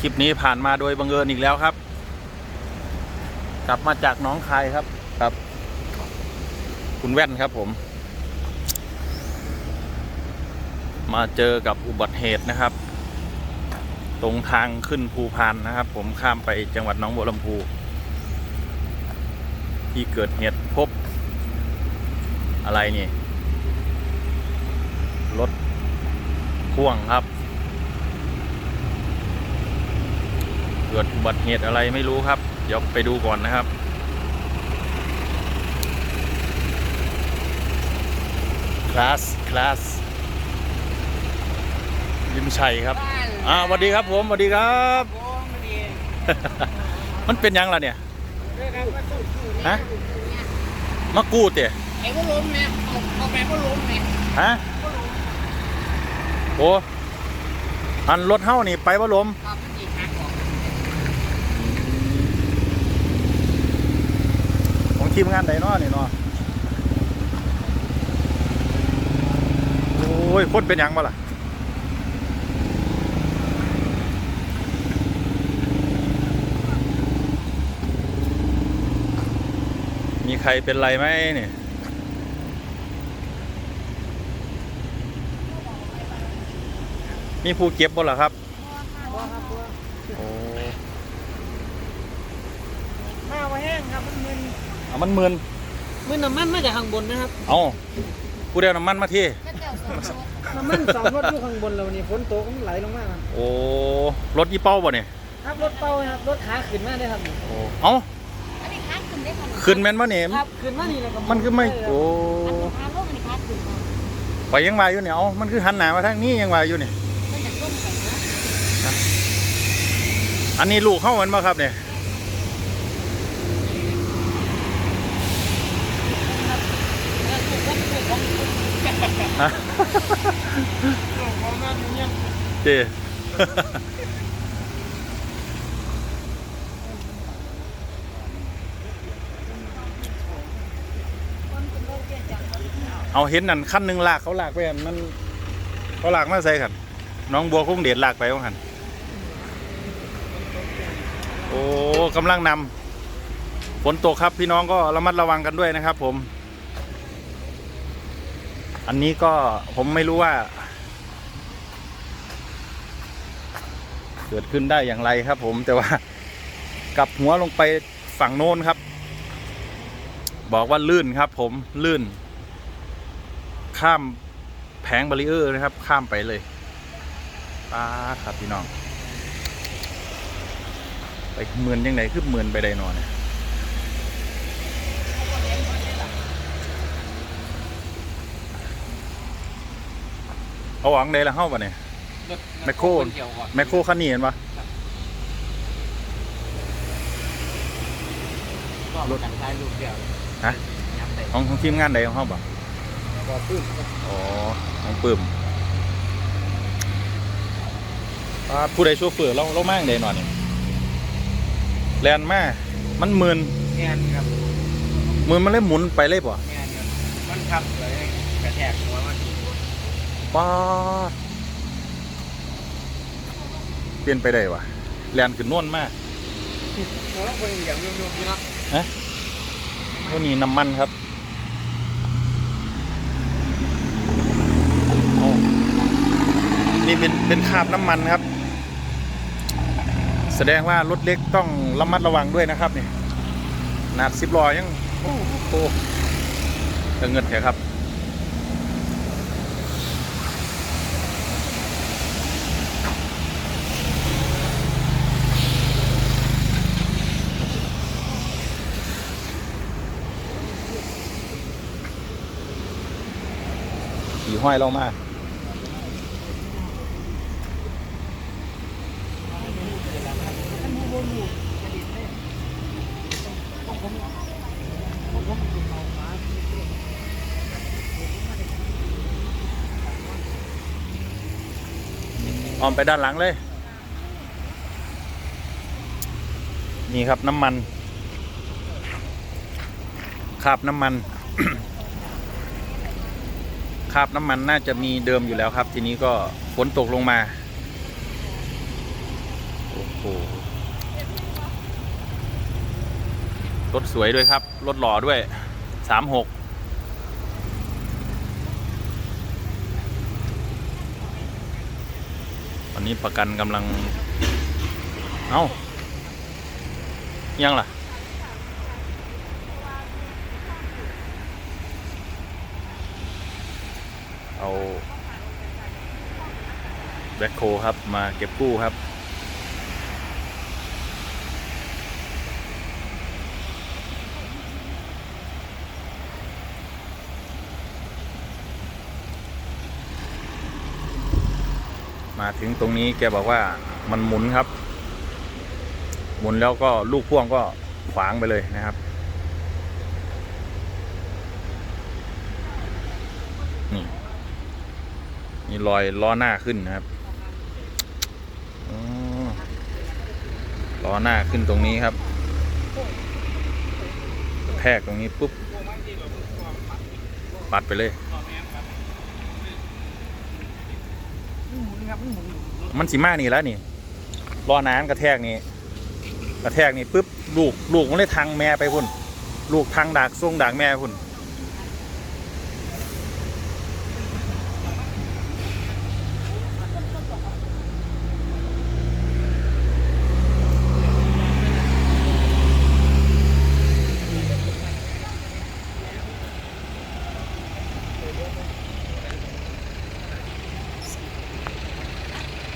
คลิปนี้ผ่านมาโดยบังเอิญอีกแล้วครับ กลับมาจากน้องคายครับครับ คุณแว่นครับผม มาเจอกับอุบัติเหตุนะครับ ตรงทางขึ้นภูพานนะครับ ผมข้ามไปจังหวัดน้องบัวลำพูที่เกิดเหตุพบ อะไรนี่ รถพ่วงครับ เกิดอุบัติเหตุอะไรไม่รู้ครับ เดี๋ยวไปดูก่อนนะครับคลาสคลาสยิมชัยครับ อ่าสวัสดีครับผมสวัสดีครับ มันเป็นยังล่ะเนี่ยฮะมากู้เตะไอ้ก็ล้มเนี่ยเอาเอาไปก็ล้มเนี่ยฮะโอ้อันรถเฮ้านี่ไปว่าลมครับมันจีหักออก ของ ทีมงานใดเนาะนี่เนาะโอ้ยคนเป็นยังมาล่ะมีใครเป็นไรไหมเนี่ยมีผู้เก็บบ่ล่ะครับโอ้ข้าวแห้งครับมันมึน เอามันมืนมึนน้ำมันมาจากข้างบนนะครับเอาผู้เดียวน้ำมันมาที่น้ำมันสองรถอยู่ข้างบนเรานี่ฝนตกมันไหลลงมาครับโอ้รถยี่เป้าบ่เนี่ยครับรถเป้าครับรถขาขึ้นมาได้ครับโอ้เอ้าอันนี้ค้าขึ้นได้ขนาดขึ้นแม่นบ่เนี่ยครับขึ้นมานี่แล้วก็มันคือไม่โอ้อันนี้ค้าโลกอันนี้ค้าขึ้นมาไปยังมาอยู่เนี่ยเอ้ามันคือหันหน้ามาทางนี้ยังมาอยู่เนี่ยมันจะต้มกันนะอันนี้ลูกเข้ามันมาครับเนี่ย ฮะเจเอาเห็นนั่นขั้นหนึ่งลากเขาลากไปอันมันเขาลากมาใส่กันน้องบัวคงเดชลากไปว่าหันโอ้กำลังนำฝนตกครับพี่น้องก็ระมัดระวังกันด้วยนะครับผม อันนี้ก็ผมไม่รู้ว่า เกิดขึ้นได้อย่างไรครับ ผมแต่ว่า กลับหัวลงไปฝั่งโน้นครับ บอกว่าลื่นครับ ผมลื่น ข้ามแผงบารีเออร์นะครับ ข้ามไปเลยป้าครับพี่น้อง ไปเหมือนยังไงคือเหมือนไปไดนอนเนี่ย เอาหวังใดละเข้าปะเนี่ยแมคโครแมคโครคันนี้เห็นปะรถกันท้ายลูกเดียวฮะ ยับได้ของของทีมงานใดของเข้าปะบ่ปื้มอ๋อของปื้มป้าดผู้ใดโชเฟอร์เราเรามากใดหน่อยนี่แลนมามันหมื่นแงนครับมือมันเลยหมุนไปเลยป่ะแงนครับมันขับเลยกระแทกหัวมัน ป้าดเปลี่ยนไปได้วะแลนขึ้นโน่นมากหัวคนอย่างยุ่งๆอยู่เนาะตัวนี้น้ำมันครับโอ้นี่เป็นเป็นคราบน้ำมันครับ แสดงว่ารถเล็กต้องระมัดระวังด้วยนะครับนี่หนาดสิบล้อยัง โอ้โหจะเงินเถอะครับ ขี่ห้อยเรามาออมไปด้านหลังเลย นี่ครับน้ำมันคาบน้ำมัน คราบน้ำมันน่าจะมีเดิมอยู่แล้วครับ ทีนี้ก็ฝนตกลงมา โอ้โหรถสวยด้วยครับรถหล่อด้วยสามหกตอนนี้ประกันกำลัง เอ้ายังล่ะ เอาแบ็คโคครับมาเก็บกู้ครับ มาถึงตรงนี้แกบอกว่ามันหมุนครับ หมุนแล้วก็ลูกพ่วงก็ขวางไปเลยนะครับนี่ มีรอยล้อหน้าขึ้นนะครับล้อหน้าขึ้นตรงนี้ครับแทกตรงนี้ปุ๊บ ปัดไปเลย มันสิมานี่แล้วนี่ล้อน้ำกระแทกนี่กระแทกนี่ปุ๊บลูกลูกมันเลยทางแม่ไปพุ่น ลูกทางดากทรงดากแม่พุ่น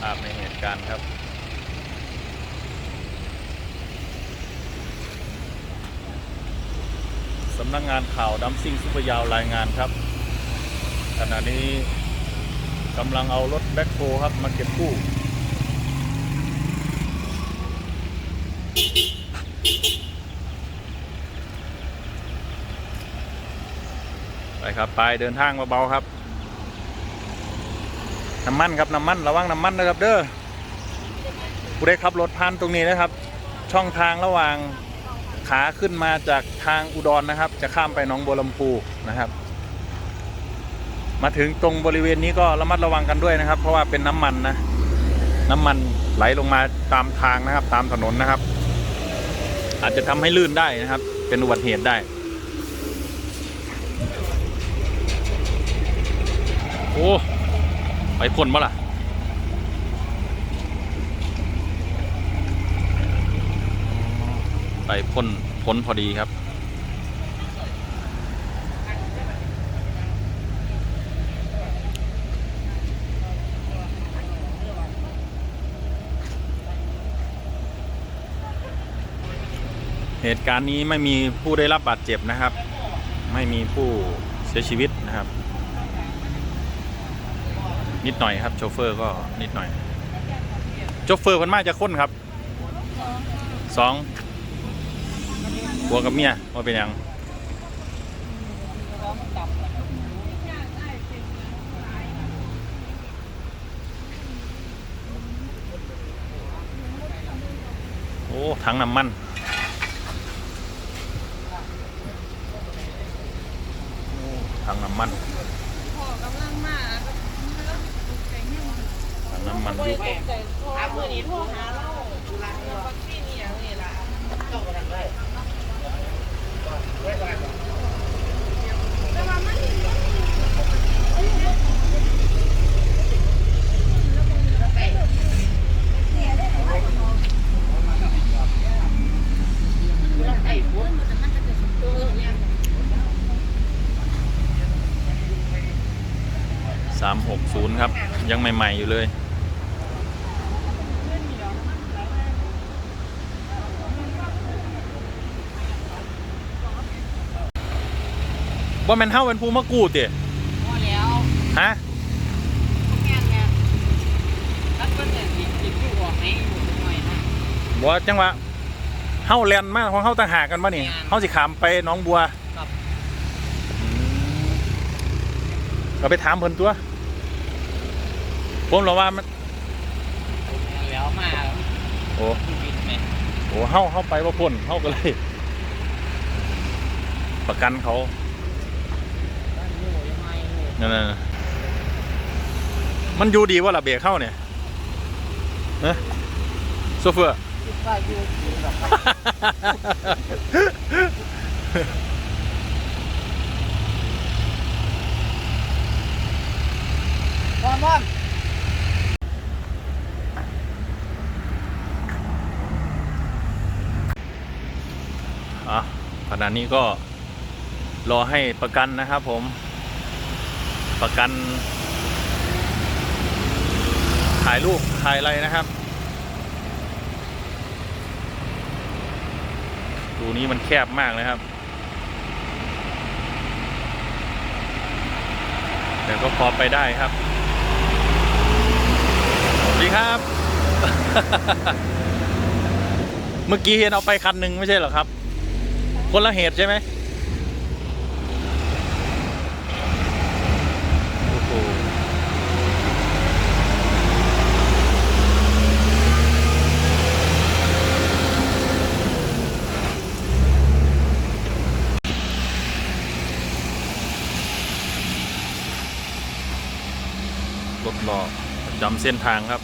ภาพในเหตุการณ์ครับ สำนัก งานข่าวดัมซิ่งซุปเปอร์ยาวรายงานครับ ขณะนี้กำลังเอารถแบ็คโฮครับมาเก็บกู้ไปครับไปเดินทางเบาๆครับ น้ำมันครับน้ำมันระวังน้ำมันนะครับเด้อผู้ใดขับรถผ่านตรงนี้นะครับ ช่องทางระหว่าง ขาขึ้นมาจากทางอุดรนะครับ จะข้ามไปหนองบัวลำพูนะครับ มาถึงตรงบริเวณนี้ก็ระมัดระวังกันด้วยนะครับ เพราะว่าเป็นน้ำมันนะ น้ำมันไหลลงมาตามทางนะครับ ตามถนนนะครับ อาจจะทำให้ลื่นได้นะครับ เป็นอุบัติเหตุได้ โอ้ไปพ่นมาล่ะ ไปพ่นพ้นพอดีครับ เหตุการณ์นี้ไม่มีผู้ได้รับบาดเจ็บนะครับ ไม่มีผู้เสียชีวิตนะครับ นิดหน่อยครับ โชเฟอร์ก็นิดหน่อย โชเฟอร์มันมากจะค้นครับสอง ผัวกับเมียว่าเป็นยังโอ้ถังน้ำมันถังน้ำมันถังน้ำมันอยู่หาเมื่อนี้โทรหาเราวัคซีนนี่อย่างนี้ละจบกันเลย สามหกศูนย์ครับ ยังใหม่ ๆ อยู่เลย ว่าแมันเท่าเป็นภูมากูติพอแล้วฮะงานไงรัฐก็จะติดติดอยู่ออกให้อยู่หน่อยนะบัวจังหวะเฮาแลนมากของเฮาต่างหากกันปะนี่แม่น เฮาสิขามไปหน้องบัวครับอืมก็ไปถามเพิ่นตัวผมเหรอว่ามันแล้วมาโอ้บินไหมโหเฮาเฮาไปว่าพ้นเฮาก็เลย ประกันเขา บ้านอยู่ยังไงอยู่ นั่นน่ะมันอยู่ดีว่าละเบรกเข้าเนี่ยนะโซเฟอร์คิดว่าอยู่กินหรอกครับมอนมอนอะขณะนี้ก็รอให้ประกันนะครับผม ประกัน ถ่ายรูปถ่ายอะไรนะครับ ดูนี้มันแคบมากนะครับ แต่ก็พอไปได้ครับสวัสดีครับ เมื่อกี้เห็นเอาไปคันหนึ่งไม่ใช่เหรอครับ คนละเหตุใช่ไหมโอ้โหรถหล่อประจำเส้นทางครับ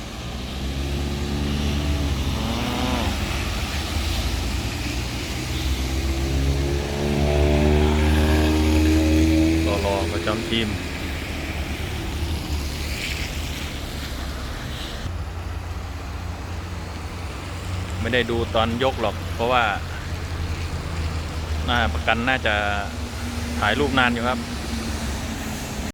รอรอประจำทีมไม่ได้ดูตอนยกหรอก เพราะว่าน่าประกันน่าจะถ่ายรูปนานอยู่ครับ